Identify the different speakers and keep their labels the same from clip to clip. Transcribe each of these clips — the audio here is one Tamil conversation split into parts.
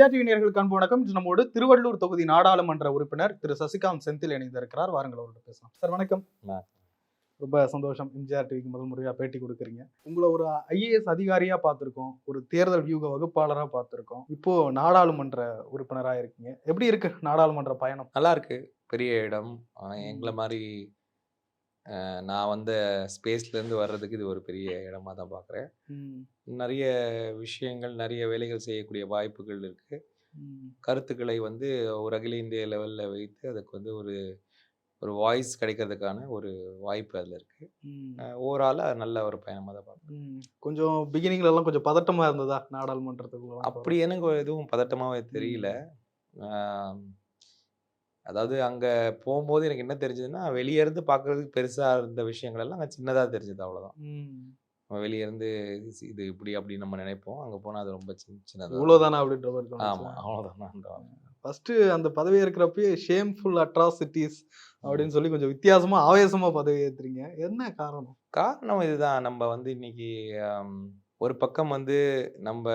Speaker 1: விஜயா டிவி நேயர்களுக்கு அன்பு வணக்கம். நம்மோடு திருவள்ளூர் தொகுதி நாடாளுமன்ற உறுப்பினர் திரு. சசிகாந்த் செந்தில் இணைந்திருக்கிறார். வாருங்கள் அவர்கிட்ட பேசலாம். சார் வணக்கம். ரொம்ப சந்தோஷம். எம்ஜிஆர் டிவிக்கு முதல் முறையா பேட்டி கொடுக்குறீங்க. உங்களை ஒரு ஐஏஎஸ் அதிகாரியா பார்த்திருக்கோம். ஒரு தேர்தல் வியூக வகுப்பாளரா பார்த்திருக்கோம். இப்போ நாடாளுமன்ற உறுப்பினரா இருக்கீங்க. எப்படி இருக்கு நாடாளுமன்ற பயணம்?
Speaker 2: நல்லா இருக்கு. பெரிய இடம். எங்களை மாதிரி நான் வந்த ஸ்பேஸ்ல இருந்து வர்றதுக்கு இது ஒரு பெரிய இடமா தான் பார்க்குறேன் நிறைய விஷயங்கள் நிறைய வேலைகள் செய்யக்கூடிய வாய்ப்புகள் இருக்கு.
Speaker 1: ம்,
Speaker 2: கருத்துக்களை வந்து ஒரு அகில இந்திய லெவல்ல வைத்து அதுக்கு வந்து ஒரு ஒரு வாய்ஸ் கிடைக்கிறதுக்கான ஒரு வாய்ப்பு அதில் இருக்கு.
Speaker 1: ம்,
Speaker 2: ஓவராலாக நல்ல ஒரு பயணமாக தான் பார்க்குறேன்.
Speaker 1: கொஞ்சம் பிகினிங்ல எல்லாம் கொஞ்சம் பதட்டமா இருந்ததா? நாடாளுமன்றத்துக்குள்ள
Speaker 2: அப்படி எனக்கு எதுவும் பதட்டமாவே தெரியல. அதாவது அங்க போகும்போது எனக்கு என்ன தெரிஞ்சதுன்னா வெளியே இருந்து பார்க்கறதுக்கு பெருசா இருந்த விஷயங்கள் எல்லாம் அங்கே சின்னதா தெரிஞ்சது அவ்வளவுதான்.
Speaker 1: ம்.
Speaker 2: நம்ம வெளியே இருந்து இது- இப்படி அப்படின்னு நம்ம நினைப்போம். அங்க போனா அது ரொம்ப சின்ன சின்னதா
Speaker 1: இவ்வளவுதானா அப்படின்ற மாதிரி
Speaker 2: ஆமா
Speaker 1: தோணுச்சா?
Speaker 2: அவ்வளவுதான்
Speaker 1: ஃபர்ஸ்ட் அந்த பதவி இருக்கிறப்பயே ஷேம்ஃபுல் அட்ராசிட்டிஸ் அப்படின்னு சொல்லி கொஞ்சம் வித்தியாசமா ஆவேசமா பதவி ஏத்துறீங்க. என்ன காரணம்?
Speaker 2: காரணம் இதுதான். நம்ம வந்து இன்னைக்கு ஒரு பக்கம் வந்து நம்ம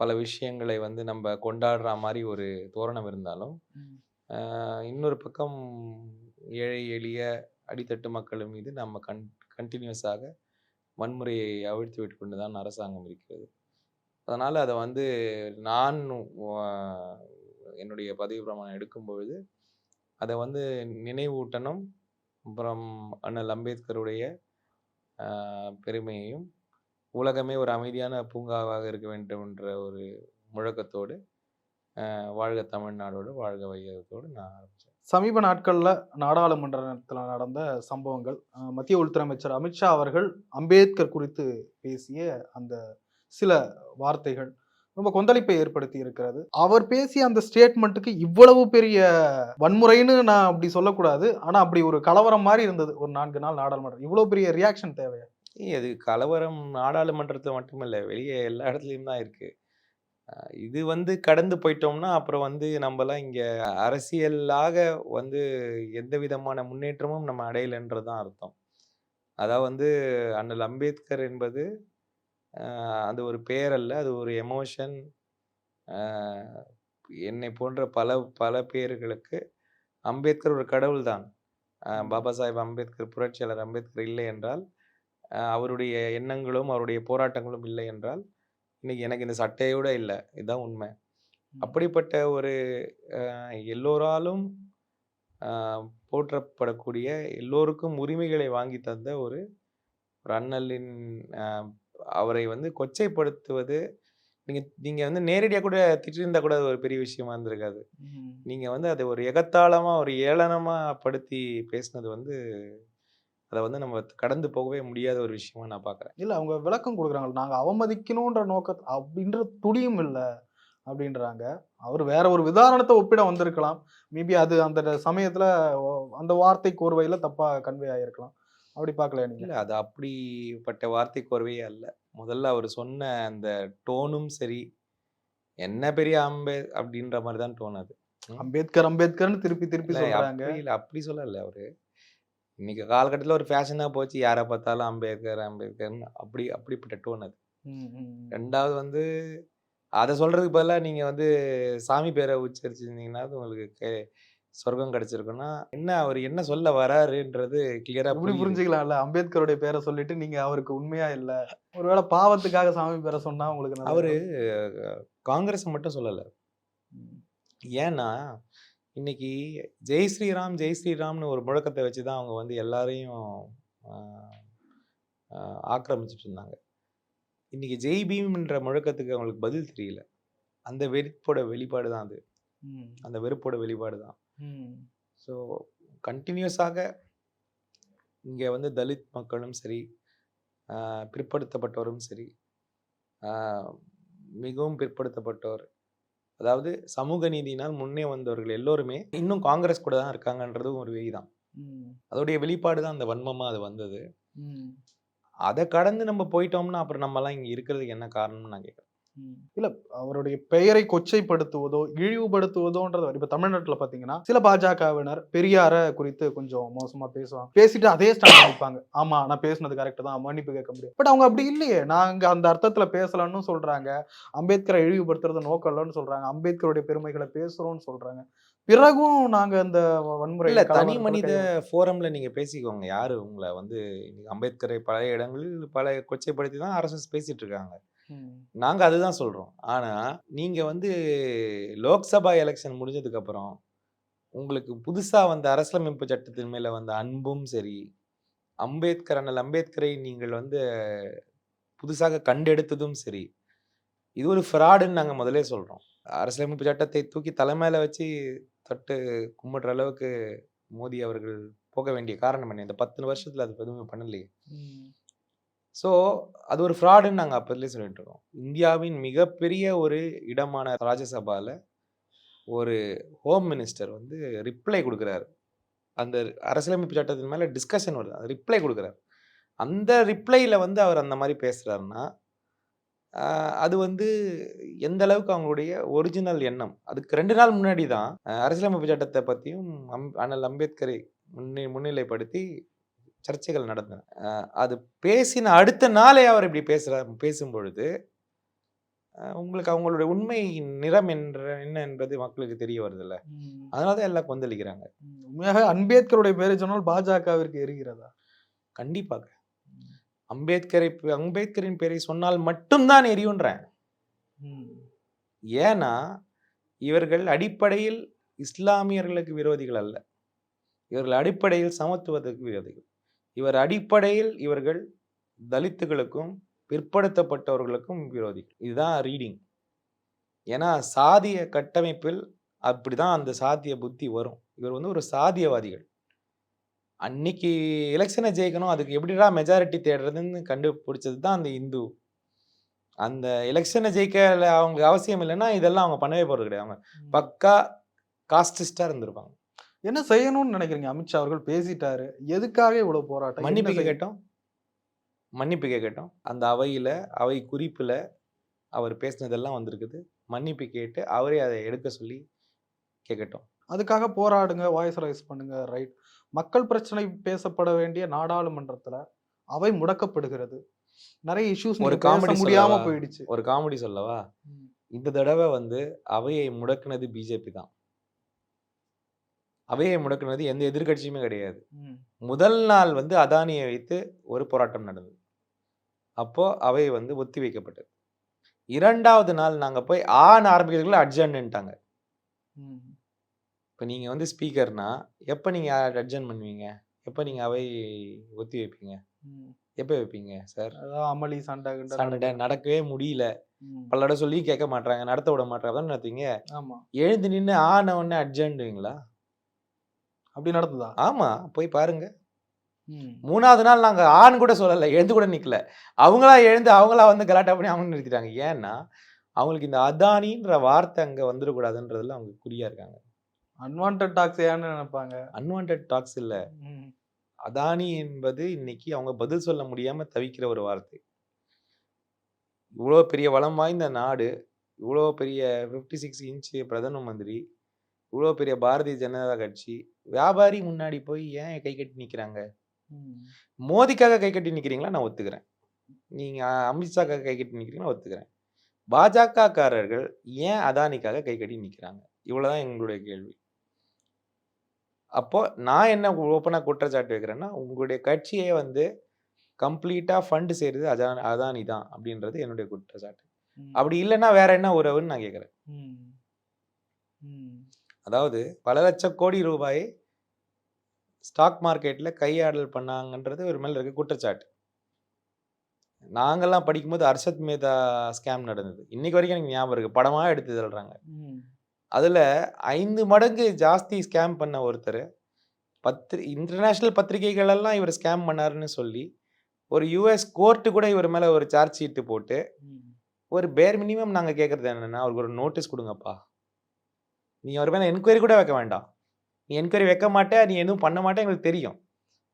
Speaker 2: பல விஷயங்களை வந்து நம்ம கொண்டாடுற மாதிரி ஒரு தோரணம் இருந்தாலும் இன்னொரு பக்கம் ஏழை எளிய அடித்தட்டு மக்கள் மீது நம்ம கன் கண்டினியூஸாக வன்முறையை அவிழ்த்து விட்டு கொண்டு தான் அரசாங்கம் இருக்கிறது. அதனால் அதை வந்து நான் என்னுடைய பதவி பிரமாணம் எடுக்கும் பொழுது அதை வந்து நினைவூட்டணும். அப்புறம் அண்ணல் அம்பேத்கருடைய பெருமையையும் உலகமே ஒரு அமைதியான பூங்காவாக இருக்க வேண்டும் என்ற ஒரு முழக்கத்தோடு வாழ்க தமிழ்நாடோடு வாழ்க வையகத்தோடு நான் ஆரம்பித்தேன்
Speaker 1: சமீப நாட்களில் நாடாளுமன்றத்தில் நடந்த சம்பவங்கள் மத்திய உள்துறை அமைச்சர் அமித்ஷா அவர்கள் அம்பேத்கர் குறித்து பேசிய அந்த சில வார்த்தைகள் ரொம்ப கொந்தளிப்பை ஏற்படுத்தி இருக்கிறது. அவர் பேசிய அந்த ஸ்டேட்மெண்ட்டுக்கு இவ்வளவு பெரிய வன்முறைன்னு நான் அப்படி சொல்லக்கூடாது. ஆனால் அப்படி ஒரு கலவரம் மாதிரி இருந்தது ஒரு நான்கு நாள் நாடாளுமன்றம். இவ்வளோ பெரிய ரியாக்ஷன் தேவையா?
Speaker 2: அது கலவரம் நாடாளுமன்றத்தில் மட்டுமில்லை வெளியே எல்லா இடத்துலையும் தான் இருக்கு. அஹ் இது வந்து கடந்து போயிட்டோம்னா அப்புறம் வந்து நம்மலாம் இங்கே அரசியலாக வந்து எந்த விதமான முன்னேற்றமும் நம்ம அடையலைன்றது தான் அர்த்தம். அதாவது வந்து அண்ணல் அம்பேத்கர் என்பது அது ஒரு பேர் அல்ல அது ஒரு எமோஷன் என்னை போன்ற பல பல பேர்களுக்கு அம்பேத்கர் ஒரு கடவுள் தான் பாபா சாஹேப் அம்பேத்கர் புரட்சியாளர் அம்பேத்கர் இல்லை என்றால் அவருடைய எண்ணங்களும் அவருடைய போராட்டங்களும் இல்லை என்றால் இன்னைக்கு எனக்கு இந்த சட்டையோட இல்லை. இதுதான் உண்மை. அப்படிப்பட்ட ஒரு எல்லோராலும் போற்றப்படக்கூடிய எல்லோருக்கும் உரிமைகளை வாங்கி தந்த ஒரு அண்ணலின் அவரை வந்து கொச்சைப்படுத்துவது நீங்க நீங்க வந்து நேரடியாக கூட திட்டிருந்தா கூட அது ஒரு பெரிய விஷயமா இருந்திருக்காது. நீங்க வந்து அதை ஒரு எகத்தாளமா ஒரு ஏளனமா படுத்தி பேசினது வந்து அதை வந்து நம்ம கடந்து போகவே முடியாத ஒரு விஷயமா நான் பார்க்குறேன்
Speaker 1: இல்ல அவங்க விளக்கம் கொடுக்குறாங்க. நாங்க அவமதிக்கணும்ன்ற நோக்க அப்படின்ற துடியும் இல்ல அப்படின்றாங்க. அவர் வேற ஒரு உதாரணத்தை ஒப்பிட வந்திருக்கலாம். மேபி அது அந்த சமயத்துல அந்த வார்த்தை கோர்வையில தப்பா கன்வே ஆயிருக்கலாம். அப்படி பார்க்கல நீங்க?
Speaker 2: இல்லை அது அப்படிப்பட்ட வார்த்தை கோர்வையே அல்ல. முதல்ல அவர் சொன்ன அந்த டோனும் சரி என்ன பெரிய அம்பே அப்படின்ற மாதிரி தான் டோன் அது.
Speaker 1: அம்பேத்கர் அம்பேத்கர்னு திருப்பி திருப்பி சொல்றாங்க.
Speaker 2: இல்லை அப்படி சொல்லல அவரு. இன்னைக்கு காலகட்டத்தில் ஒரு ஃபேஷனாக போச்சு. யாரை பார்த்தாலும் அம்பேத்கர் அம்பேத்கர்னு அப்படி அப்படிப்பட்ட டோன் அது. ரெண்டாவது வந்து அதை சொல்றதுக்கு பதிலாக நீங்க வந்து சாமி பேரை உச்சரிச்சிருந்தீங்கன்னா அது உங்களுக்கு கே- சொர்க்கம் கிடைச்சிருக்குன்னா என்ன அவர் என்ன சொல்ல வராருன்றது கிளியரா
Speaker 1: இப்படி புரிஞ்சுக்கலாம்ல? அம்பேத்கருடைய பேரை சொல்லிட்டு நீங்க அவருக்கு உண்மையா இல்ல? ஒருவேளை பாவத்துக்காக சாமி பேரை சொன்னா உங்களுக்கு.
Speaker 2: அவரு காங்கிரஸ் மட்டும் சொல்லல. ஏன்னா இன்னைக்கு ஜெய் ஸ்ரீராம் ஜெய் ஸ்ரீராம்னு ஒரு முழக்கத்தை வச்சு தான் அவங்க வந்து எல்லாரையும் ஆக்கிரமிச்சிட்டு இருந்தாங்க இன்னைக்கு ஜெய் பீம்ன்ற முழக்கத்துக்கு அவங்களுக்கு பதில் தெரியல. அந்த வெறுப்போட வெளிப்பாடு தான் அது அந்த வெறுப்போட வெளிப்பாடு தான் ஸோ கண்டினியூஸாக இங்கே வந்து தலித் மக்களும் சரி ஆஹ், பிற்படுத்தப்பட்டவரும் சரி மிகவும் பிற்படுத்தப்பட்டவர் அதாவது சமூக நீதியினால் முன்னே வந்தவர்கள் எல்லோருமே இன்னும் காங்கிரஸ் கூட தான் இருக்காங்கன்றதும் ஒரு வெய் தான் அதோடைய வெளிப்பாடு தான் அந்த வன்மமாக அது வந்தது. அதை கடந்து நம்ம போயிட்டோம்னா அப்புறம் நம்மலாம் இங்கே இருக்கிறதுக்கு என்ன காரணம்னு நான் கேட்குறேன்.
Speaker 1: இல்ல அவருடைய பெயரை கொச்சைப்படுத்துவதோ இழிவுபடுத்துவதோன்றது இப்ப தமிழ்நாட்டுல பாத்தீங்கன்னா சில பாஜகவினர் பெரியார குறித்து கொஞ்சம் மோசமா பேசுவாங்க பேசிட்டு அதே ஸ்டாண்ட் நிற்பாங்க ஆமா நான் பேசுனது கரெக்ட் தான் மன்னிப்பு கேட்க முடியும். பட் அவங்க அப்படி இல்லையே. நாங்க அந்த அர்த்தத்துல பேசலன்னு சொல்றாங்க. அம்பேத்கரை இழிவுபடுத்துறது நோக்கம் இல்லைன்னு சொல்றாங்க. அம்பேத்கருடைய பெருமைகளை பேசுறோம்னு சொல்றாங்க. பிறகும் நாங்க அந்த வன்முறை
Speaker 2: இல்ல தனி மனித ஃபோரம்ல நீங்க பேசிக்கோங்க. யாரு உங்களை வந்து இன்னைக்கு அம்பேத்கரை பழைய இடங்களில் பல கொச்சைப்படுத்தி தான் அரசு பேசிட்டு இருக்காங்க.
Speaker 1: ம்.
Speaker 2: நாங்க அதுதான் சொல்றோம் ஆனா நீங்க வந்து லோக்சபா எலெக்ஷன் முடிஞ்சதுக்கு அப்புறம் உங்களுக்கு புதுசா வந்த அரசியலமைப்பு சட்டத்தின் மேல வந்த அன்பும் சரி அம்பேத்கர் அண்ணல் அம்பேத்கரை நீங்கள் வந்து புதுசாக கண்டெடுத்ததும் சரி இது ஒரு ஃப்ராடுன்னு நாங்க முதல்ல சொல்றோம் அரசியலமைப்பு சட்டத்தை தூக்கி தலைமையில வச்சு தொட்டு கும்பிடுற அளவுக்கு மோடி அவர்கள் போக வேண்டிய காரணம் என்ன இந்த பத்து வருஷத்துல அது எதுவுமே பண்ணலையே. ஸோ அது ஒரு ஃப்ராடுன்னு நாங்கள் அப்போதுலேயே சொல்லிட்டு இருக்கோம். இந்தியாவின் மிகப்பெரிய ஒரு இடமான ராஜ்யசபாவில் ஒரு ஹோம் மினிஸ்டர் வந்து ரிப்ளை கொடுக்குறாரு. அந்த அரசியலமைப்பு சட்டத்தின் மேலே டிஸ்கஷன் வருது. அது ரிப்ளை கொடுக்குறாரு. அந்த ரிப்ளையில் வந்து அவர் அந்த மாதிரி பேசுகிறாருன்னா அது வந்து எந்த அளவுக்கு அவங்களுடைய ஒரிஜினல் எண்ணம்? அதுக்கு ரெண்டு நாள் முன்னாடி தான் அரசியலமைப்பு சட்டத்தை பற்றியும் அம் அண்ணல் அம்பேத்கரை முன்னே முன்னிலைப்படுத்தி சர்ச்சைகள் நடந்தன. அது பேசின அடுத்த நாளே அவர் இப்படி பேசுகிறார் பேசும் பொழுது அஹ், உங்களுக்கு அவங்களுடைய உண்மை நிறம் என்ற என்ன என்பது மக்களுக்கு தெரிய வருதுல்ல.
Speaker 1: ம்.
Speaker 2: அதனால தான் எல்லாம் கொந்தளிக்கிறாங்க.
Speaker 1: உண்மையாக அம்பேத்கருடைய பேரை சொன்னால் பாஜகவிற்கு எரிகிறதா?
Speaker 2: கண்டிப்பாக. அம்பேத்கரை அம்பேத்கரின் பேரை சொன்னால் மட்டும்தான் எரியுன்றேன். ஏன்னா இவர்கள் அடிப்படையில் இஸ்லாமியர்களுக்கு விரோதிகள் அல்ல. இவர்கள் அடிப்படையில் சமத்துவத்துக்கு விரோதிகள். இவர் அடிப்படையில் இவர்கள் தலித்துகளுக்கும் பிற்படுத்தப்பட்டவர்களுக்கும் விரோதிகள். இதுதான் ரீடிங் ஏன்னா சாதிய கட்டமைப்பில் அப்படிதான் அந்த சாதிய புத்தி வரும். இவர் வந்து ஒரு சாதியவாதிகள். அன்னைக்கு எலெக்ஷனை ஜெயிக்கணும் அதுக்கு எப்படிடா மெஜாரிட்டி தேடுறதுன்னு கண்டுபிடிச்சது தான் அந்த இந்து. அந்த எலெக்ஷனை ஜெயிக்க அவங்களுக்கு அவசியம் இல்லைன்னா இதெல்லாம் அவங்க பண்ணவே போறது கிடையாது. அவங்க பக்கா காஸ்டிஸ்டா இருந்திருப்பாங்க.
Speaker 1: என்ன செய்யணும்னு நினைக்கிறீங்க? அமித்ஷா அவர்கள் பேசிட்டாரு. எதுக்காக இவ்வளவு போராட்டம்?
Speaker 2: மன்னிப்பு கேட்டோம்? மன்னிப்பு கேட்கட்டும். அந்த அவையில அவை குறிப்புல அவர் பேசினதெல்லாம் வந்திருக்குது. மன்னிப்பு கேட்டு அவரே அதை எடுக்க சொல்லி கேட்கட்டும்.
Speaker 1: அதுக்காக போராடுங்க வாய்ஸ் ரைஸ் பண்ணுங்க ரைட் மக்கள் பிரச்சனை பேசப்பட வேண்டிய நாடாளுமன்றத்துல அவை முடக்கப்படுகிறது. நிறைய இஷ்யூஸ்
Speaker 2: ஒரு
Speaker 1: காமெடி முடியாம? போயிடுச்சு.
Speaker 2: ஒரு காமெடி சொல்லவா. இந்த தடவை வந்து அவையை முடக்குனது பிஜேபி தான். அவையை முடக்குனது எந்த எதிர்க்கட்சியுமே கிடையாது. முதல் நாள் வந்து அதானியை வைத்து ஒரு போராட்டம் நடந்தது. அப்போ அவை வந்து ஒத்தி வைக்கப்பட்டது. இரண்டாவது நாள் நாங்க போய் ஆன் ஆரம்பிக்கிறதுக்குள்ள அட்ஜன்ட்டாங்க. இப்போ நீங்க வந்து ஸ்பீக்கர்னா எப்போ நீங்க அட்ஜன் பண்ணுவீங்க? எப்போ நீங்க அவை ஒத்தி வைப்பீங்க. எப்போ வைப்பீங்க சார்
Speaker 1: அமளி சண்டை
Speaker 2: சண்டை. நடக்கவே முடியல.
Speaker 1: ம்.
Speaker 2: பல தடவை சொல்லி கேட்க மாட்டாங்க நடத்த விட மாட்டாங்க நடத்தீங்க
Speaker 1: ஆமா.
Speaker 2: எழுந்து நின்று ஆன உடனே அட்ஜன்டுவீங்களா
Speaker 1: அப்படி நடந்ததா?
Speaker 2: ஆமா போய் பாருங்க. மூணாவது நாள் நாங்க ஆண் கூட சொல்லல எழுந்து கூட நிக்கல. அவங்களா எழுந்து அவங்களா வந்து கலாட்டா பண்ணி அவங்க நிறுத்திட்டாங்க. ஏன்னா அவங்களுக்கு இந்த அதானின்ற வார்த்தை அங்க வந்துடக்கூடாதுன்றதுல அவங்க குறியா இருக்காங்க.
Speaker 1: அன்வான்ட் டாக்ஸ் ஏன்னு நினைப்பாங்க.
Speaker 2: அன்வான்ட் டாக்ஸ் இல்ல. அதானி என்பது இன்னைக்கு அவங்க பதில் சொல்ல முடியாம தவிக்கிற ஒரு வார்த்தை. இவ்வளோ பெரிய வளம் வாய்ந்த நாடு இவ்வளோ பெரிய ஃபிஃப்டி சிக்ஸ் இன்ச்சு பிரதம மந்திரி இவ்வளோ பெரிய பாரதிய ஜனதா கட்சி வியாபாரி முன்னாடி போய் ஏன் கை கட்டி நிற்கிறாங்க. மோதிக்காக கை கட்டி நிற்கிறீங்களா நான் ஒத்துக்கிறேன். நீங்கள் அமித்ஷாக்காக கை கட்டி நிற்கிறீங்களா ஒத்துக்கிறேன். பாஜக காரர்கள் ஏன் அதானிக்காக கை கட்டி நிற்கிறாங்க இவ்வளோதான் எங்களுடைய கேள்வி. அப்போ நான் என்ன ஓப்பனாக குற்றச்சாட்டு வைக்கிறேன்னா உங்களுடைய கட்சியே வந்து கம்ப்ளீட்டாக ஃபண்டு செய்கிறது அதா அதானி தான் அப்படின்றது என்னுடைய குற்றச்சாட்டு. அப்படி இல்லைன்னா வேற என்ன உறவுன்னு நான் கேட்குறேன். அதாவது பல லட்சம் கோடி ரூபாயை ஸ்டாக் மார்க்கெட்டில் கையாடல் பண்ணாங்கன்றது ஒரு மேல இருக்க குற்றச்சாட்டு. நாங்கெல்லாம் படிக்கும்போது அர்ஷத் மேதா ஸ்கேம் நடந்தது. இன்னைக்கு வரைக்கும் எனக்கு ஞாபகம் இருக்கு. படமாக எடுத்து சொல்கிறாங்க. அதில் ஐந்து மடங்கு ஜாஸ்தி ஸ்கேம் பண்ண ஒருத்தர் பத்திரி இன்டர்நேஷ்னல் பத்திரிகைகள் எல்லாம் இவர் ஸ்கேம் பண்ணாருன்னு சொல்லி ஒரு யூஎஸ் கோர்ட்டு கூட இவர் மேலே ஒரு சார்ஜ் ஷீட்டு போட்டு. ஒரு பேர் மினிமம் நாங்கள் கேட்குறது என்னென்னா அவருக்கு ஒரு நோட்டீஸ் கொடுங்கப்பா. நீ அவர் மேலே என்கொயரி கூட வைக்க வேண்டாம். நீ என்கொயரி வைக்க மாட்டே நீ எதுவும் பண்ண மாட்டே எங்களுக்கு தெரியும்.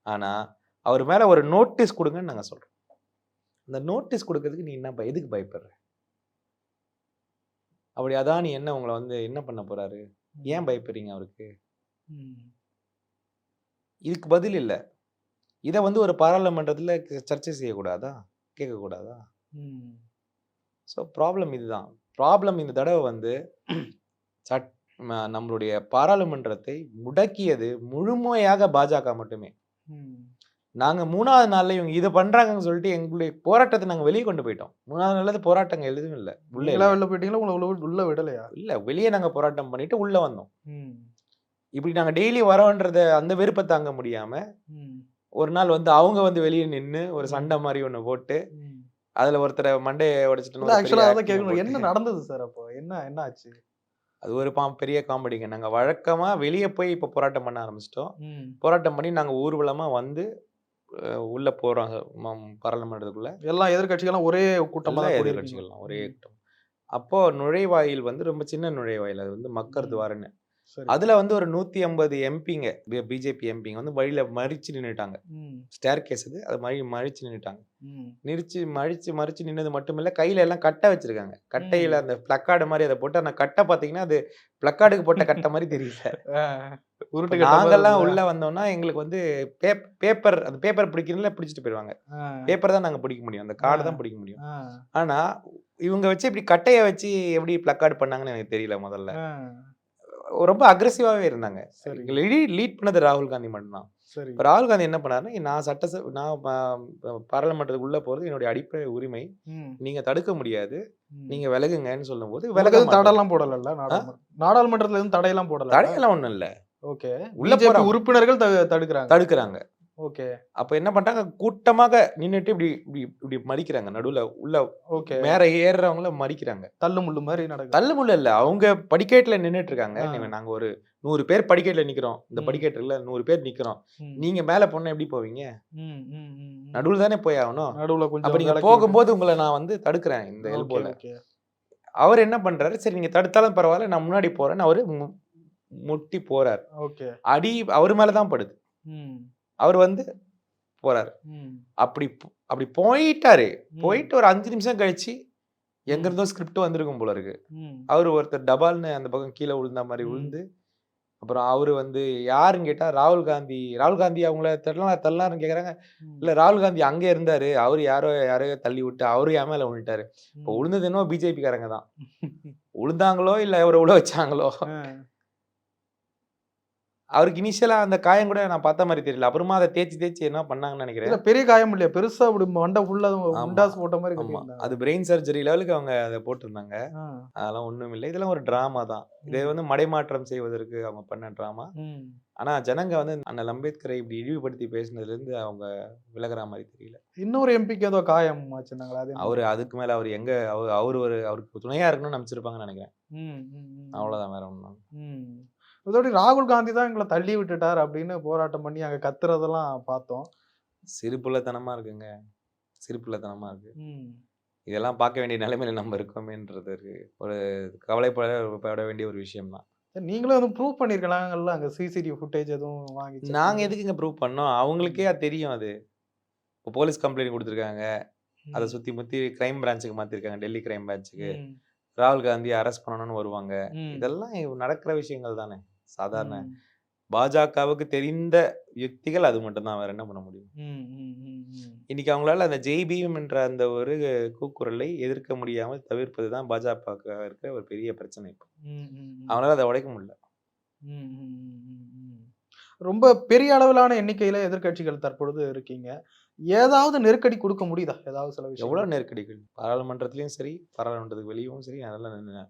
Speaker 2: ஆனால் அவர் மேலே ஒரு நோட்டீஸ் கொடுங்கன்னு நாங்கள் சொல்கிறோம் அந்த நோட்டீஸ் கொடுக்கறதுக்கு நீ என்ன எதுக்கு பயப்படுற? அப்படி அதானி என்ன உங்களை வந்து என்ன பண்ண போறாரு? ஏன் பயப்படுறீங்க அவருக்கு. இதுக்கு பதில் இல்லை. இதை வந்து ஒரு பாராளுமன்றத்தில் சர்ச்சை செய்யக்கூடாதா? கேட்கக்கூடாதா. ஸோ ப்ராப்ளம் இதுதான். ப்ராப்ளம் இந்த தடவை வந்து சட் நம்மளுடைய பாராளுமன்றத்தை முடக்கியது முழுமையாக பாஜக மட்டுமே. நாங்க மூணாவது நாள்ல இவங்க இதை பண்றாங்கன்னு சொல்லிட்டு எங்களுடைய போராட்டத்தை நாங்க வெளியே கொண்டு போயிட்டோம். மூணாவது நாள்ல போராட்டங்கள் எதுவும் இல்லை. உள்ள
Speaker 1: வெளில போயிட்டீங்களா? உங்களை உள்ள- உள்ள விடலையா?
Speaker 2: இல்ல வெளியே நாங்க போராட்டம் பண்ணிட்டு உள்ள வந்தோம். இப்படி நாங்க டெய்லி வரோன்றத அந்த வெறுப்பை தாங்க முடியாம. ஒரு நாள் வந்து அவங்க வந்து வெளியே நின்னு ஒரு சண்டை மாதிரி ஒண்ணு போட்டு. அதுல ஒருத்தரை மண்டையை உடைச்சிட்டு
Speaker 1: ஆக்சுவலா அதான் கேட்கணும். என்ன நடந்தது சார் அப்போ? என்ன என்ன ஆச்சு?
Speaker 2: அது ஒரு பா பெரிய காமெடிங்க நாங்க வழக்கமா வெளியே போய் இப்ப போராட்டம் பண்ண ஆரம்பிச்சிட்டோம். போராட்டம் பண்ணி நாங்க ஊர்வலமா வந்து உள்ள போறோம் ம- பாராளுமன்றத்துக்குள்ள
Speaker 1: எல்லா எதிர்க்கட்சிகளும் ஒரே கூட்டமா
Speaker 2: எல்லா
Speaker 1: தான் கூடியிருக்கீங்க.
Speaker 2: எதிர்கட்சிகள்லாம் ஒரே. கூட்டம் அப்போ நுழைவாயில் வந்து ரொம்ப சின்ன நுழைவாயில் அது வந்து மக்கர். துவாரன்னு. அதுல வந்து ஒரு நூத்தி ஐம்பது எம்பிங்க பிஜேபி எம்பிங்க வந்து வழியில மறிச்சு நின்னுட்டாங்க. ஸ்டேர் கேஸ் அது அது மாதிரி மறிச்சு நின்னுட்டாங்க. நிறுச்சு மறிச்சு மறிச்சு நின்னது மட்டும் இல்ல கையில எல்லாம் கட்டை வச்சிருக்காங்க. கட்டையில அந்த பிளக்கார்டு மாதிரி அதை போட்டு அந்த கட்டை பாத்தீங்கன்னா அது பிளக்கார்டுக்கு போட்ட கட்டை மாதிரி தெரியல
Speaker 1: உருட்டு
Speaker 2: நாங்கெல்லாம்? உள்ள வந்தோம்னா எங்களுக்கு வந்து பேப்பர் அந்த பேப்பர் பிடிக்கிறதுல பிடிச்சிட்டு போயிடுவாங்க.
Speaker 1: ஆ,
Speaker 2: பேப்பர் தான் நாங்க பிடிக்க முடியும் அந்த கார்டு. தான் பிடிக்க முடியும். ஆனா இவங்க வச்சு இப்படி கட்டைய வச்சு எப்படி பிளக்கார்டு பண்ணாங்கன்னு எனக்கு தெரியல முதல்ல. ரொம்ப அக்ரெசிவாவே இருந்தாங்க.
Speaker 1: சரி
Speaker 2: லீட் லீட் பண்ணது ராகுல் காந்தி மட்டும்தான்.
Speaker 1: சரி
Speaker 2: இப்போ ராகுல் காந்தி என்ன பண்ணாருன்னா நான் சட்டசபை நான் பாராளுமன்றத்துக்கு உள்ள போறது என்னுடைய அடிப்படை உரிமை.
Speaker 1: ம்,
Speaker 2: நீங்க தடுக்க முடியாது.
Speaker 1: ம்.
Speaker 2: நீங்க விலகுங்கன்னு சொல்லும்போது விலக
Speaker 1: தடையெல்லாம் போடல நாடாளுமன்றத்துல எதுவும் தடையெல்லாம் போடல.
Speaker 2: தடையெல்லாம் ஒண்ணும் இல்ல.
Speaker 1: ஓகே.
Speaker 2: உள்ள.
Speaker 1: உறுப்பினர்கள் தடுக்கிறாங்க.
Speaker 2: தடுக்கிறாங்க.
Speaker 1: ஓகே.
Speaker 2: அப்ப என்ன பண்றாங்க? கூட்டமாக நின்னுட்டு இப்படி இப்படி இப்படி மறிக்கிறாங்க நடுவுல உள்ள
Speaker 1: ஓகே.
Speaker 2: மேல ஏறுறவங்கள மறிக்கிறாங்க
Speaker 1: தள்ளு முள்ளு மாதிரி நடக்குது.
Speaker 2: தள்ளு முள்ள இல்ல. அவங்க படிக்கேட்ல நின்னுட்டு இருக்காங்க. நீங்க ஒரு நூறு பேர் படிக்கேட்ல நிக்கிறோம். இந்த. படிக்கேட்டுல நூறு பேர் நிக்கிறோம். நீங்க மேல போனா எப்படி போவீங்க. நடுவுல தானே போய் ஆகணும்.
Speaker 1: நடுவுல கொஞ்சம்
Speaker 2: அப்ப நீங்க போகும்போது உங்களை நான் வந்து தடுக்கிறேன் இந்த எல்போல. அவர் என்ன பண்றாரு? சரி நீங்க தடுத்தாலும் பரவாயில்ல. நான் முன்னாடி போறேன்னு அவரு முட்டி போறாரு.
Speaker 1: ஓகே.
Speaker 2: அடி அவர் மேலதான் படுது. அவர் வந்து போறாரு. அப்படி அப்படி போயிட்டாரு. போயிட்டு ஒரு அஞ்சு நிமிஷம் கழிச்சு எங்க இருந்தோ ஸ்கிரிப்ட் வந்திருக்கும் போல இருக்கு. அவர் ஒருத்தர் டபால்னு அந்த பக்கம் கீழே விழுந்த மாதிரி. விழுந்து அப்புறம் அவரு வந்து யாருன்னு கேட்டா ராகுல் காந்தி. ராகுல் காந்தி அவங்கள தள்ளலாம் தள்ளலாம்னு கேக்குறாங்க. இல்ல ராகுல் காந்தி அங்க இருந்தாரு. அவர் யாரோ யாரையோ தள்ளி விட்டு அவரு என் மேல விழுந்துட்டாரு. இப்போ. விழுந்தது என்னவோ பிஜேபி காரங்க தான். விழுந்தாங்களோ இல்ல அவரை உள்ள வச்சாங்களோ? அவருக்கு இனிஷியலா அந்த காயம் கூட நான் பார்த்த மாதிரி தெரியல. அப்புறமா அதை தேய்ச்சி தேய்ச்சி என்ன பண்ணாங்கன்னு நினைக்கிறேன்.
Speaker 1: பெரிய காயம் இல்லையா? பெருசா அப்படி மண்டை ஃபுல்லா
Speaker 2: ஆமா.
Speaker 1: உண்டாஸ் போட்ட மாதிரி
Speaker 2: ஆமா.
Speaker 1: கட்டியிருந்தாங்க.
Speaker 2: அது பிரெயின் சர்ஜரி லெவலுக்கு அவங்க அதை போட்டிருந்தாங்க. அதெல்லாம் ஒண்ணும் இல்லை. இதெல்லாம் ஒரு டிராமா தான். இதை வந்து மடைமாற்றம் செய்வதற்கு அவங்க பண்ண டிராமா
Speaker 1: ம்.
Speaker 2: ஆனா ஜனங்க வந்து அண்ணல் அம்பேத்கரை இப்படி இழிவுபடுத்தி பேசினதுல இருந்து அவங்க விலகுற மாதிரி தெரியல.
Speaker 1: இன்னொரு எம்பிக்கு ஏதோ காயம் ஆச்சுனாங்களா?
Speaker 2: அவரு அதுக்கு மேல அவர் எங்க அவர் அவர் ஒரு அவருக்கு துணையா இருக்கணும்னு நினைச்சிருப்பாங்கன்னு நினைக்கிறேன். அவ்வளவுதான் வேற ஒண்ணும்.
Speaker 1: ம். இதோட ராகுல் காந்தி தான் எங்களை தள்ளி விட்டுட்டார் அப்படின்னு போராட்டம் பண்ணி அங்க கத்துறதெல்லாம் பார்த்தோம்
Speaker 2: சிறுபுள்ளத்தனமா இருக்குங்க சிறுபுள்ளத்தனமா இருக்கு. இதெல்லாம் பார்க்க வேண்டிய நிலைமையில நம்ம இருக்கோமேன்றது இருக்கு ஒரு கவலைப்பட வேண்டிய ஒரு விஷயம் தான்
Speaker 1: நீங்களும் வந்து ப்ரூவ் பண்ணிருக்கலாங்கல்ல அங்க சிசிடிவி ஃபுட்டேஜ் எதுவும் வாங்கி check
Speaker 2: நாங்க
Speaker 1: பண்ணி.
Speaker 2: எதுக்குங்க ப்ரூவ் பண்ணோம் அவங்களுக்கே அது தெரியும் அது இப்போ போலீஸ் கம்ப்ளைண்ட் கொடுத்துருக்காங்க அதை. சுத்தி முத்தி கிரைம் பிரான்ச்சுக்கு மாத்திருக்காங்க டெல்லி கிரைம் பிரான்ச்சுக்கு. ராகுல் காந்தி அரெஸ்ட் பண்ணணும்னு வருவாங்க. இதெல்லாம் நடக்கிற விஷயங்கள் தானே சாதாரண. பாஜகவுக்கு தெரிந்த யுக்திகள் அது மட்டும்தான் வேற என்ன பண்ண முடியும். இன்னைக்கு அவங்களால அந்த ஜெய் பீம் என்ற அந்த ஒரு கூக்குரலை எதிர்க்க முடியாமல் தவிர்ப்பது தான் பாஜக இருக்கிற ஒரு பெரிய பிரச்சனை இப்போ. அவங்களால அதை உடைக்க முடியல.
Speaker 1: ரொம்ப பெரிய அளவிலான எண்ணிக்கையில எதிர்க்கட்சிகள் தற்பொழுது இருக்கீங்க ஏதாவது நெருக்கடி கொடுக்க முடியுதா ஏதாவது சில விஷயம்
Speaker 2: எவ்வளவு நெருக்கடிகள் பாராளுமன்றத்திலயும் சரி பாராளுமன்றத்துக்கு வெளியும் சரி அதெல்லாம்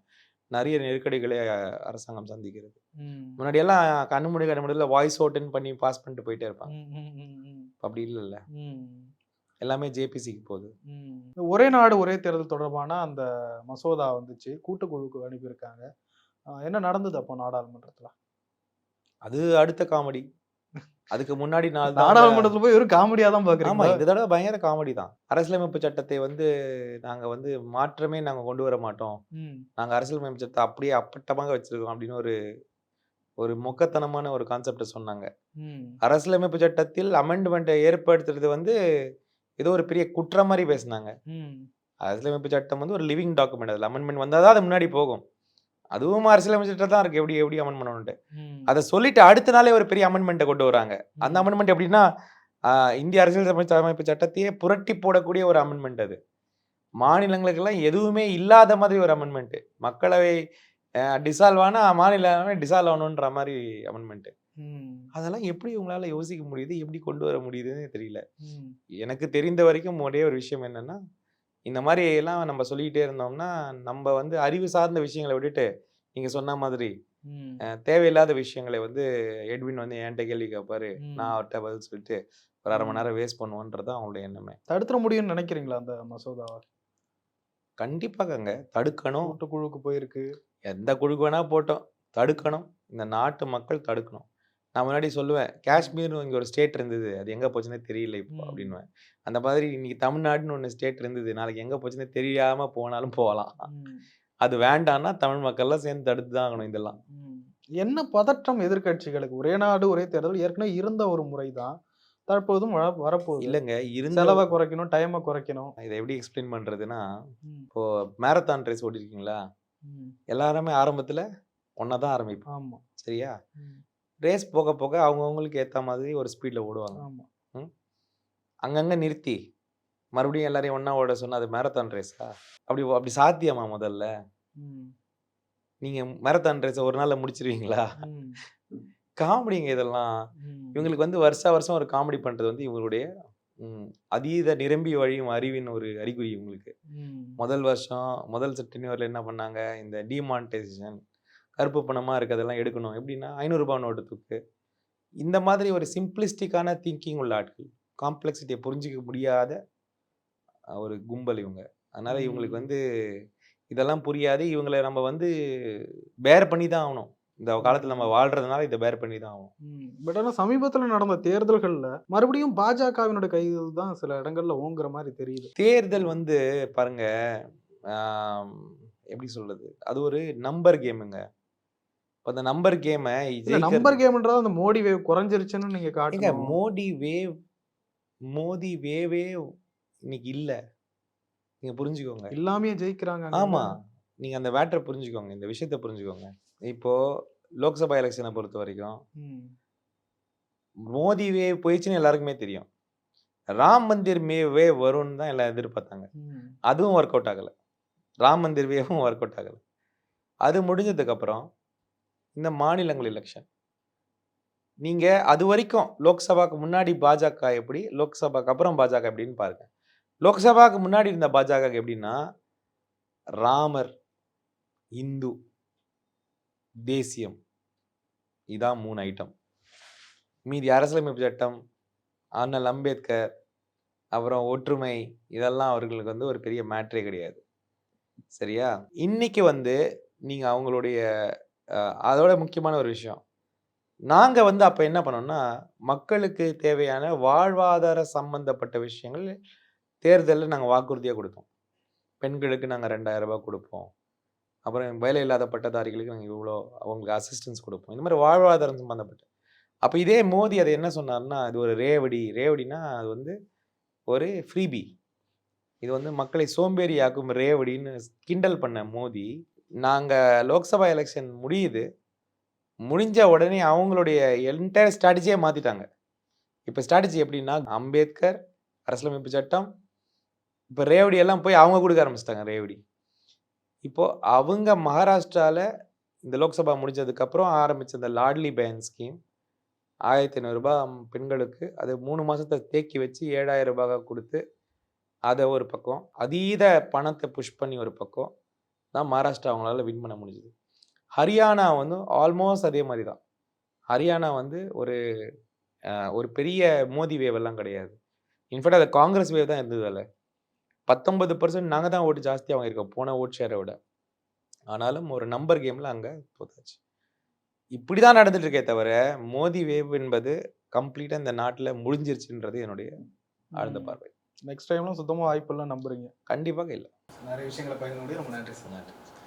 Speaker 2: நிறைய நெருக்கடிகளை அரசாங்கம் சந்திக்கிறது. முன்னாடி எல்லாம் கண்ணு மூடி கண்ணு முடியல வாய்ஸ் ஓட்டுன்னு பண்ணி பாஸ் பண்ணிட்டு போயிட்டே இருப்பாங்க. அப்படி இல்லைல்ல. எல்லாமே ஜேபிசிக்கு போகுது.
Speaker 1: ஒரே நாடு ஒரே தேர்தல் தொடர்பான அந்த மசோதா வந்துச்சு. கூட்டுக்குழுக்கு அனுப்பியிருக்காங்க. என்ன நடந்தது அப்போ நாடாளுமன்றத்துல?
Speaker 2: அது அடுத்த காமெடி. அதுக்கு முன்னாடி அந்த-
Speaker 1: நாடாளுமன்றத்துல போய் ஒரு காமெடியா தான்
Speaker 2: ஆமா
Speaker 1: பாக்குறீங்க
Speaker 2: இந்த தடவை பயங்கர காமெடி தான். அரசியலமைப்பு சட்டத்தை வந்து நாங்க வந்து மாற்றமே நாங்க கொண்டு வர மாட்டோம். நாங்க அரசியலமைப்பு சட்டத்தை அப்படியே அப்பட்டமாக வச்சிருக்கோம் அப்படின்னு ஒரு ஒரு மொக்கத்தனமான ஒரு கான்செப்டை சொன்னாங்க. அரசியலமைப்பு சட்டத்தில் அமெண்ட்மெண்ட்டை ஏற்படுத்துறது வந்து ஏதோ ஒரு பெரிய குற்றம் மாதிரி பேசுனாங்க. அரசியலமைப்பு சட்டம் வந்து ஒரு லிவிங் டாக்குமெண்ட் அதில் அமெண்ட்மெண்ட் வந்தால் தான் அது முன்னாடி போகும். அதுவும் அரசியலமைப்பு சட்டம் தான் இருக்கு. எப்படி எப்படி அமெண்ட் பண்ணணும்ட்டு அதை சொல்லிட்டு அடுத்த நாளே ஒரு பெரிய அமெண்ட்மெண்ட்டை கொண்டு வராங்க. அந்த அமெண்ட்மெண்ட் எப்படின்னா இந்திய அரசியல் அமைப்பு சட்டத்தையே புரட்டி போடக்கூடிய ஒரு அமெண்ட்மெண்ட் அது. மாநிலங்களுக்கெல்லாம் எதுவுமே இல்லாத மாதிரி ஒரு அமெண்ட்மெண்ட் மக்களவை டிசால்வ் ஆனா மாநில டிசால்வ் ஆகணுன்ற மாதிரி அமெண்ட்மெண்ட் அதெல்லாம் எப்படி உங்களால யோசிக்க முடியுது? எப்படி கொண்டு வர முடியுதுன்னு தெரியல. எனக்கு தெரிந்த வரைக்கும் ஒரே ஒரு விஷயம் என்னன்னா இந்த மாதிரி எல்லாம் நம்ம சொல்லிக்கிட்டே இருந்தோம்னா நம்ம வந்து அறிவு சார்ந்த விஷயங்களை விட்டுட்டு நீங்க சொன்ன மாதிரி தேவையில்லாத விஷயங்களை வந்து எட்வின் வந்து என்கிட்ட கேள்வி கேட்பாரு நான் அவர்கிட்ட பதில் சொல்லிட்டு ஒரு அரை மணி நேரம் வேஸ்ட் பண்ணுவோன்றது அவங்களுடைய எண்ணமே.
Speaker 1: தடுத்துட முடியும்னு நினைக்கிறீங்களா அந்த மசோதாவை?
Speaker 2: கண்டிப்பாகங்க. தடுக்கணும்.
Speaker 1: கூட்டுக்குழுக்கு போயிருக்கு.
Speaker 2: எந்த குழுக்கு வேணா போட்டோம். தடுக்கணும். இந்த நாட்டு மக்கள் தடுக்கணும். நான் முன்னாடி சொல்லுவேன் காஷ்மீர் இங்கே ஒரு ஸ்டேட் இருந்தது அது எங்கே போச்சுன்னே தெரியல இப்போ
Speaker 1: ம்.
Speaker 2: அப்படின்னுவேன் அந்த மாதிரி இன்னைக்கு தமிழ்நாடுன்னு ஒன்று ஸ்டேட் இருந்தது நாளைக்கு எங்கே போச்சுன்னே தெரியாம போனாலும் போகலாம். அது வேண்டாம்னா தமிழ் மக்கள்லாம் சேர்ந்து தடுத்து தான் ஆகணும் இதெல்லாம்.
Speaker 1: என்ன பதற்றம் எதிர்க்கட்சிகளுக்கு ஒரே நாடு ஒரே தேர்தல் ஏற்கனவே இருந்த ஒரு முறைதான் தற்போதும் வர- வரப்போகுது
Speaker 2: இல்லைங்க இருந்த
Speaker 1: செலவை குறைக்கணும் டைமை குறைக்கணும்
Speaker 2: இதை எப்படி எக்ஸ்பிளைன் பண்றதுன்னா
Speaker 1: ம்.
Speaker 2: இப்போ மேரத்தான் ரேஸ் ஓடிருக்கீங்களா. எல்லாருமே ஆரம்பத்துல ஒன்றா தான் ஆரம்பிப்போம்
Speaker 1: ஆமா
Speaker 2: சரியா. ரேஸ் போக போக அவங்கவுங்களுக்கு ஏற்ற மாதிரி ஒரு ஸ்பீடில் ஓடுவாங்க.
Speaker 1: ஆமா.
Speaker 2: அங்கங்கே நிறுத்தி. மறுபடியும் எல்லாரையும் ஒன்றா ஓட சொன்னா அது மேரத்தான் ரேஸா அப்படி அப்படி சாத்தியமா முதல்ல. நீங்கள் மேரத்தான் ரேஸை ஒரு நாளில் முடிச்சிருவீங்களா. காமெடிங்க இதெல்லாம். இவங்களுக்கு வந்து வருஷா வருஷம் ஒரு காமெடி பண்ணுறது வந்து இவங்களுடைய அதீத நிரம்பி வழியும் அறிவின் ஒரு அறிகுறி இவங்களுக்கு. முதல் வருஷம் முதல் டென்யூரில் என்ன பண்ணாங்க? இந்த டிமானிட்டைசேஷன் கருப்பு பணமாக இருக்கிறதெல்லாம் எடுக்கணும். எப்படின்னா ஐநூறுரூபா நோட்டு தூக்கு. இந்த மாதிரி ஒரு சிம்பிளிஸ்டிக்கான திங்கிங் உள்ள ஆட்கள் காம்ப்ளெக்சிட்டியை புரிஞ்சிக்க முடியாத ஒரு கும்பல் இவங்க. அதனால இவங்களுக்கு. வந்து இதெல்லாம் புரியாது. இவங்களை நம்ம வந்து பேர் பண்ணி தான் ஆகணும். இந்த காலத்தில் நம்ம வாழ்றதுனால இதை பேர் பண்ணி தான் ஆகணும்.
Speaker 1: ம். பட் ஆனா சமீபத்துல நடந்த தேர்தல்கள்ல மறுபடியும் பாஜகவினுடைய கைகள் தான் சில இடங்கள்ல ஓங்குற மாதிரி தெரியுது.
Speaker 2: தேர்தல் வந்து பாருங்க எப்படி சொல்றது? அது ஒரு நம்பர் கேமுங்க இப்போ அந்த நம்பர் கேமை
Speaker 1: நம்பர் கேம்ன்றது அந்த மோடி வேவ் குறைஞ்சிருச்சுன்னு நீங்க
Speaker 2: ஏங்க
Speaker 1: காட்டுங்க
Speaker 2: மோடி வேவ் மோடி வேவே இன்னைக்கு இல்ல. நீங்க புரிஞ்சுக்கோங்க.
Speaker 1: இல்லாமயே ஜெயிக்கிறாங்க அங்க.
Speaker 2: ஆமா. நீங்க அந்த வேட்டரை புரிஞ்சுக்கோங்க இந்த விஷயத்த புரிஞ்சுக்கோங்க. இப்போ லோக்சபா எலெக்ஷனை பொறுத்த வரைக்கும்
Speaker 1: ம்.
Speaker 2: மோடி வேவ் போயிடுச்சுன்னு எல்லாருக்குமே தெரியும். ராம் மந்திர் மே வேவ் வரும்னு தான் எல்லாம் எதிர்பார்த்தாங்க. அதுவும் ஒர்க் அவுட் ஆகலை. ராம் மந்திர் வேவும் ஒர்க் அவுட் ஆகலை. அது முடிஞ்சதுக்கு அப்புறம் இந்த மாநிலங்கள் எலெக்ஷன் நீங்கள் அது வரைக்கும் லோக்சபாக்கு முன்னாடி பாஜக எப்படி லோக்சபாக்கு அப்புறம் பாஜக எப்படின்னு பாருங்க. லோக்சபாக்கு முன்னாடி இருந்த பாஜக எப்படின்னா ராமர் இந்து தேசியம். இதான் மூணு ஐட்டம் மீதி அரசியலமைப்பு சட்டம் அண்ணல் அம்பேத்கர் அப்புறம் ஒற்றுமை இதெல்லாம் அவர்களுக்கு வந்து ஒரு பெரிய மேட்ரே கிடையாது. சரியா? இன்னைக்கு வந்து நீங்கள் அவங்களுடைய அதோட முக்கியமான ஒரு விஷயம். நாங்கள் வந்து அப்போ என்ன பண்ணோம்னா மக்களுக்கு தேவையான வாழ்வாதார சம்பந்தப்பட்ட விஷயங்கள் தேர்தலில் நாங்கள் வாக்குறுதியாக கொடுத்தோம். பெண்களுக்கு நாங்கள் ரெண்டாயிரம் ரூபாய் கொடுப்போம். அப்புறம் வேலை இல்லாத பட்டதாரிகளுக்கு நாங்கள் இவ்வளோ அவங்களுக்கு அசிஸ்டன்ஸ் கொடுப்போம். இந்த மாதிரி வாழ்வாதாரம் சம்மந்தப்பட்ட அப்போ இதே மோதி அதை என்ன சொன்னார்னா இது ஒரு ரேவடி ரேவடினா அது வந்து ஒரு ஃப்ரீபி இது வந்து மக்களை சோம்பேறியாக்கும் ரேவடின்னு கிண்டல் பண்ண மோதி நாங்கள் லோக்சபா எலெக்ஷன் முடியுது. முடிஞ்ச உடனே அவங்களுடைய என்டையர் ஸ்ட்ராட்டஜியே மாற்றிட்டாங்க இப்போ ஸ்ட்ராட்டஜி எப்படின்னா அம்பேத்கர் அரசியலமைப்பு சட்டம் இப்போ ரேவடி எல்லாம் போய் அவங்க கொடுக்க ஆரம்பிச்சிட்டாங்க ரேவடி. இப்போது அவங்க மகாராஷ்டிராவில் இந்த லோக்சபா முடிஞ்சதுக்கப்புறம் ஆரம்பித்த இந்த லாட்லி பேன் ஸ்கீம் ஆயிரத்தி ஐநூறுரூபா பெண்களுக்கு அது மூணு மாதத்தை தேக்கி வச்சு ஏழாயிரம் ரூபாய் கொடுத்து அதை ஒரு பக்கம் அதீத பணத்தை புஷ் பண்ணி ஒரு பக்கம் தான் மகாராஷ்டிரா அவங்களால வின் பண்ண முடிஞ்சுது. ஹரியானா வந்து ஆல்மோஸ்ட் அதே மாதிரி தான் ஹரியானா வந்து ஒரு ஒரு பெரிய மோதி வேவ் எல்லாம் கிடையாது. இன்ஃபேக்ட் அது காங்கிரஸ் வேவ் தான் இருந்தது அதில். பத்தொன்பது பர்சன்ட் நாங்கள் தான் ஓட்டு ஜாஸ்தியாக வாங்கியிருக்கோம் போன ஓட் ஷேரை விட. ஆனாலும் ஒரு நம்பர் கேமில் அங்கே தோத்தாச்சு இப்படி தான் நடந்துட்டு இருக்கே தவிர மோதி வேவ் என்பது கம்ப்ளீட்டாக இந்த நாட்டில் முடிஞ்சிருச்சுன்றது என்னுடைய ஆழ்ந்த. பார்வை.
Speaker 1: நெக்ஸ்ட் டைம்லாம் சுத்தமா வாய்ப்பு எல்லாம் நம்புறீங்க.
Speaker 2: கண்டிப்பாக இல்லை
Speaker 1: நிறைய விஷயங்களை பகிர்ந்து ரொம்ப நன்றி சார்.
Speaker 2: நன்றி